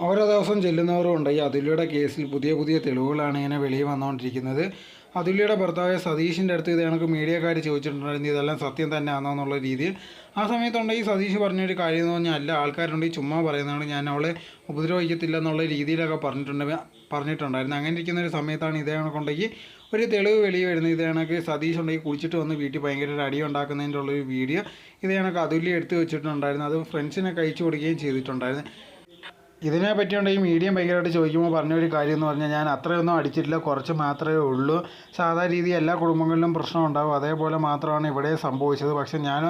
ഓരോ ദിവസം ചെല്ലുന്നവരും ഉണ്ട്. ഈ അതുല്യയുടെ കേസിൽ പുതിയ പുതിയ തെളിവുകളാണ് ഇങ്ങനെ വെളിയിൽ വന്നുകൊണ്ടിരിക്കുന്നത്. അതുല്യയുടെ ഭർത്താവ് സതീഷിന്റെ അടുത്ത് ഇത് കണക്ക് മീഡിയക്കാർ ചോദിച്ചിട്ടുണ്ടായിരുന്നു. ഇതെല്ലാം സത്യം തന്നെയാണോ എന്നുള്ള രീതിയിൽ. ആ സമയത്തുണ്ട് ഈ സതീഷ് പറഞ്ഞൊരു കാര്യം എന്ന് പറഞ്ഞാൽ അല്ല ആൾക്കാരുണ്ട് ഈ ചുമ്മാ പറയുന്നതാണ്. ഞാൻ അവളെ ഉപദ്രവിക്കത്തില്ല എന്നുള്ള രീതിയിലൊക്കെ പറഞ്ഞിട്ടുണ്ട് പറഞ്ഞിട്ടുണ്ടായിരുന്നു. അങ്ങനെ ഇരിക്കുന്ന ഒരു സമയത്താണ് ഇതേ കണക്കുണ്ടെങ്കിൽ ഒരു തെളിവ് വെളിയിൽ വരുന്നത്. ഇതേ കണക്ക് സതീഷ് ഉണ്ടെങ്കിൽ കുളിച്ചിട്ട് വന്ന് വീട്ടിൽ ഭയങ്കര ഒരു അടി ഉണ്ടാക്കുന്നതിന്റെ ഉള്ളൊരു വീഡിയോ ഇതേ കണക്ക് അതുല്യ എടുത്ത് വെച്ചിട്ടുണ്ടായിരുന്നു. അത് ഫ്രണ്ട്സിനൊക്കെ അയച്ചു കൊടുക്കുകയും ചെയ്തിട്ടുണ്ടായിരുന്നു. ഇതിനെ പറ്റിയുണ്ട് ഈ മീഡിയം ഭയങ്കരമായിട്ട് ചോദിക്കുമ്പോൾ പറഞ്ഞ ഒരു കാര്യം എന്ന് പറഞ്ഞാൽ ഞാൻ അത്രയൊന്നും അടിച്ചിട്ടില്ല കുറച്ച് മാത്രമേ ഉള്ളൂ. സാധാ രീതി എല്ലാ കുടുംബങ്ങളിലും പ്രശ്നം ഉണ്ടാകും അതേപോലെ മാത്രമാണ് ഇവിടെ സംഭവിച്ചത്. പക്ഷേ ഞാൻ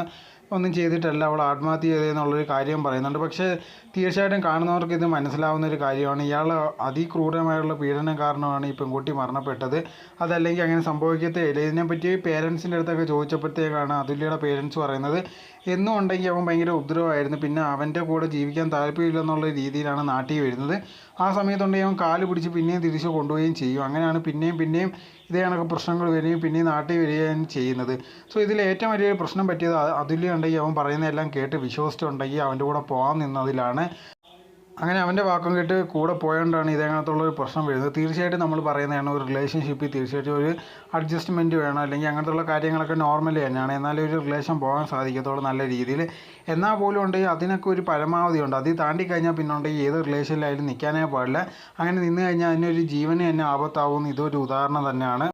ഒന്നും ചെയ്തിട്ടല്ല. അവൾ ആത്മഹത്യ ചെയ്തതെന്നുള്ളൊരു കാര്യം പറയുന്നുണ്ട്. പക്ഷേ തീർച്ചയായിട്ടും കാണുന്നവർക്ക് ഇത് മനസ്സിലാവുന്ന ഒരു കാര്യമാണ്. ഇയാൾ അതിക്രൂരമായുള്ള പീഡനം കാരണമാണ് ഈ പെൺകുട്ടി മരണപ്പെട്ടത്. അതല്ലെങ്കിൽ അങ്ങനെ സംഭവിക്കത്തേയില്ല. ഇതിനെപ്പറ്റി പേരൻസിന്റെ അടുത്തൊക്കെ ചോദിച്ചപ്പോഴത്തേക്കാണ് അതുല്യയുടെ പേരൻസ് പറയുന്നത്. എന്നും ഉണ്ടെങ്കിൽ അവൻ ഭയങ്കര ഉപദ്രവമായിരുന്നു. പിന്നെ അവന്റെ കൂടെ ജീവിക്കാൻ താല്പര്യമില്ല എന്നുള്ള രീതിയിലാണ് നാട്ടിൽ വരുന്നത്. ആ സമയത്തുണ്ടെങ്കിൽ അവൻ കാൽ പിടിച്ച് പിന്നെയും തിരിച്ച് കൊണ്ടുപോവുകയും ചെയ്യും. അങ്ങനെയാണ് പിന്നെയും പിന്നെയും ഇതേ കണക്ക് പ്രശ്നങ്ങൾ വരികയും പിന്നെയും നാട്ടിൽ വരികയും ചെയ്യുന്നത്. സോ ഇതിൽ ഏറ്റവും വലിയൊരു പ്രശ്നം പറ്റിയത് അതുല്യ ഉണ്ടെങ്കിൽ അവൻ പറയുന്നതെല്ലാം കേട്ട് വിശ്വസിച്ചുണ്ടെങ്കിൽ അവന്റെ കൂടെ പോകാൻ നിന്നതിലാണ്. അങ്ങനെ അവന്റെ വാക്കും കേട്ട് കൂടെ പോയതുകൊണ്ടാണ് ഇതേങ്ങനത്തുള്ള ഒരു പ്രശ്നം വരുന്നത്. തീർച്ചയായിട്ടും നമ്മൾ പറയുന്നതാണ് ഒരു റിലേഷൻഷിപ്പിൽ തീർച്ചയായിട്ടും ഒരു അഡ്ജസ്റ്റ്മെന്റ് വേണം. അല്ലെങ്കിൽ അങ്ങനത്തുള്ള കാര്യങ്ങളൊക്കെ നോർമൽ തന്നെയാണ്. എന്നാലേ ഒരു റിലേഷൻ പോകാൻ സാധിക്കത്തുള്ളൂ നല്ല രീതിയിൽ. എന്നാൽ പോലും ഉണ്ടെങ്കിൽ അതിനൊക്കെ ഒരു പരമാവധി ഉണ്ട്. അത് താണ്ടി കഴിഞ്ഞാൽ പിന്നെ ഉണ്ടെങ്കിൽ ഏത് റിലേഷനിലായാലും നിൽക്കാനേ പാടില്ല. അങ്ങനെ നിന്ന് കഴിഞ്ഞാൽ അതിനൊരു ജീവന് തന്നെ ആപത്താവും ഇതൊരു ഉദാഹരണം തന്നെയാണ്.